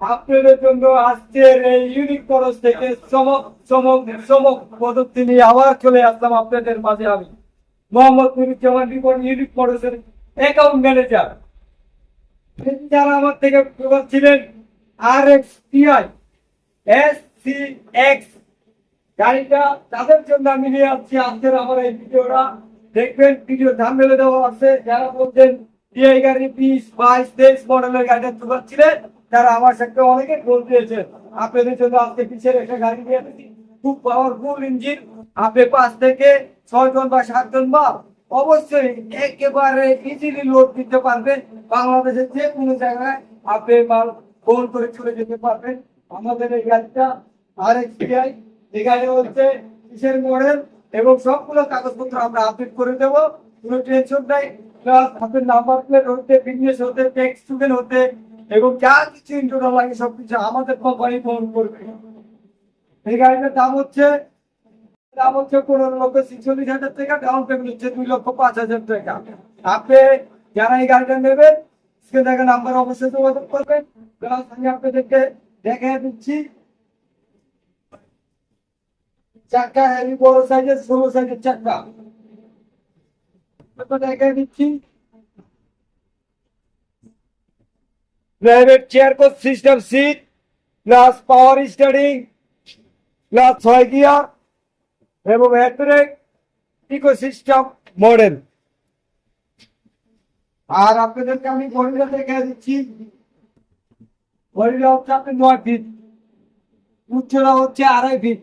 আপনাদের ইউনিক নিয়ে আবার চলে আসলাম আপনাদের আমি। ইউনিক ম্যানেজার যারা আমার থেকে ছিলেন আর এক্স এস সি এক্স তাদের জন্য নিয়ে আসছি। আজকের আমার এই ভিডিওটা দেখবেন ভিডিও থামবেলে দেওয়া আছে। যারা বলছেন যে এই গাড়ি বিশ বাইশ, তেইশ মডেলের গাড়িটা চুকাচ্ছিলেন তারা আমার সাথে অনেকে ফোন দিয়েছেন আপনাদের জন্য আজকে পিছের একটা গাড়ি নিয়ে খুব পাওয়ারফুল ইঞ্জিন আপনি পাঁচ থেকে ছয় জন বা সাত জন বা অবশ্যই একেবারে ইজিলি লোড দিতে পারবেন। বাংলাদেশের যে কোনো জায়গায় আপনি মাল ফোন করে চলে যেতে পারবেন। আমাদের এই গাড়িটা আর এক্সপিআই এই গাড়ি হচ্ছে কিসের মডেল এবং সবগুলো কাগজপত্র আমরা আপডেট করে দেবো। কোনো টেনশন নাই। প্লাস আপনার নাম্বার প্লেট হতে বিজনেস হতে ট্যাক্স স্টুডেন্ট হতে, এবং যা কিছু ইন্টারনাল লাগে সবকিছু আমাদের কোম্পানি ফোন করবে। এই গাড়িটার দাম হচ্ছে দাম হচ্ছে পনেরো লক্ষ ছিচল্লিশ হাজার টাকা ডাউন পেমেন্ট হচ্ছে দুই লক্ষ পাঁচ হাজার টাকা। আপনি যারা এই গাড়িটা নেবেন স্ক্রিন দেখা নাম্বার অবশ্যই যোগাযোগ করবেন। প্লাস আমি আপনাদেরকে দেখে দিচ্ছি, চাকা হেভি বড় সাইজের ষোলো সাইজের চাকা। Private chair coach system seat plus power steering plus ছয় গিয়ার এবং হ্যান্ডব্রেক ইকো সিস্টেম মডেল আর আপনাদেরকে আমি বডিটা দেখে দিচ্ছি। বডিটা হচ্ছে আপনি নয় ফিট উচ্চতা হচ্ছে আড়াই ফিট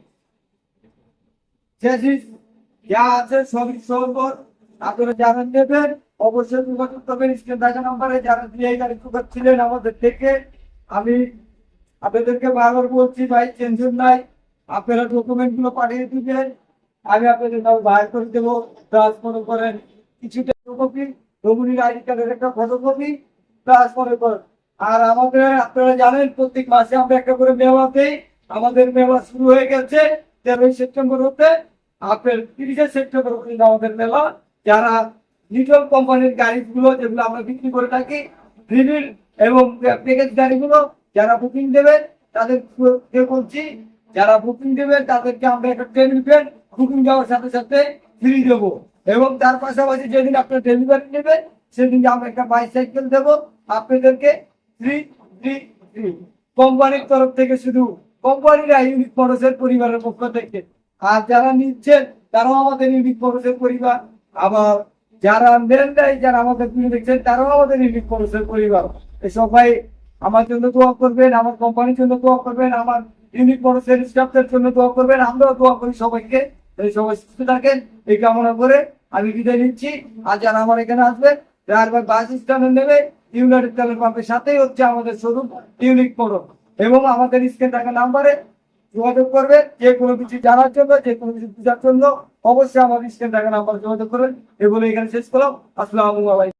যা আছে সবই সম্পদ আপনারা যারা নেবেন, অবশ্যই যোগাযোগ করবেন স্ক্রিন দেখা নাম্বারে যারা দিয়ে গাড়ি ছিলেন আমাদের থেকে, আমি আপনাদেরকে বারবার বলছি, ভাই টেনশন নাই, আপনারা ডকুমেন্টগুলো পাঠিয়ে দিবেন, আমি আপনাদের নাম বাইর করে দেবো প্লাস মনে করেন কিছুটা কপি নমুনির আইডি কার্ডের একটা ফটোকপি প্লাস মনে করেন, আর আমাদের, আপনারা জানেন, প্রত্যেক মাসে আমরা একটা করে মেওয়া দেই, আমাদের মেওয়া শুরু হয়ে গেছে তেরোই সেপ্টেম্বর হতে, আপনার তিরিশে সেপ্টেম্বর পর্যন্ত আমাদের মেলা যারা লিটল কোম্পানির গাড়িগুলো যেগুলো আমরা বিক্রি করে থাকি ভিনিল এবং প্যাকেজ গাড়িগুলো যারা বুকিং দেবেন তাদেরকে বলছি, যারা বুকিং দেবেন, তাদেরকে আমরা একটা ফ্যান বুকিং দেওয়ার সাথে সাথে ফ্রি দেবো। এবং তার পাশাপাশি যেদিন আপনার ডেলিভারি নেবেন, সেদিন আমরা একটা বাইসাইকেল দেবো। আপনাদেরকে ফ্রি ফ্রি ফ্রি কোম্পানির তরফ থেকে শুধু কোম্পানির ইউনিট পরশের পরিবারের পক্ষ থেকে। আর যারা নিচ্ছেন, তারাও আমাদের ইউনিট পরশের পরিবার। আবার যারা নেন নাই যারা আমাদের ভিডিও দেখছেন, তারাও আমাদের ইউনিট পরশের পরিবার। এই সবাই আমার জন্য দোয়া করবেন, আমার কোম্পানির জন্য দোয়া করবেন, আমার ইউনিট পরশের স্টাফদের জন্য দোয়া করবেন, আমরাও দোয়া করি সবাইকে। সবাই সুস্থ থাকেন, এই কামনা করে আমি বিদায় নিচ্ছি। আর যারা আমার এখানে আসবেন রায়বার বাস স্ট্যান্ডে নেবে ইউনাইটেড তেলের পাম্পের সাথেই হচ্ছে আমাদের শোরুম ইউনিক পড়ো এবং আমাদের স্ক্রিন থাকা নাম্বারে যোগাযোগ করবে যে কোনো কিছু জানার জন্য, যে কোনো কিছু বোঝার জন্য অবশ্যই আমাদের স্ক্রিন থাকা নাম্বার যোগাযোগ করবেন। এগুলো এখানে শেষ করলাম। আসসালামু আলাইকুম।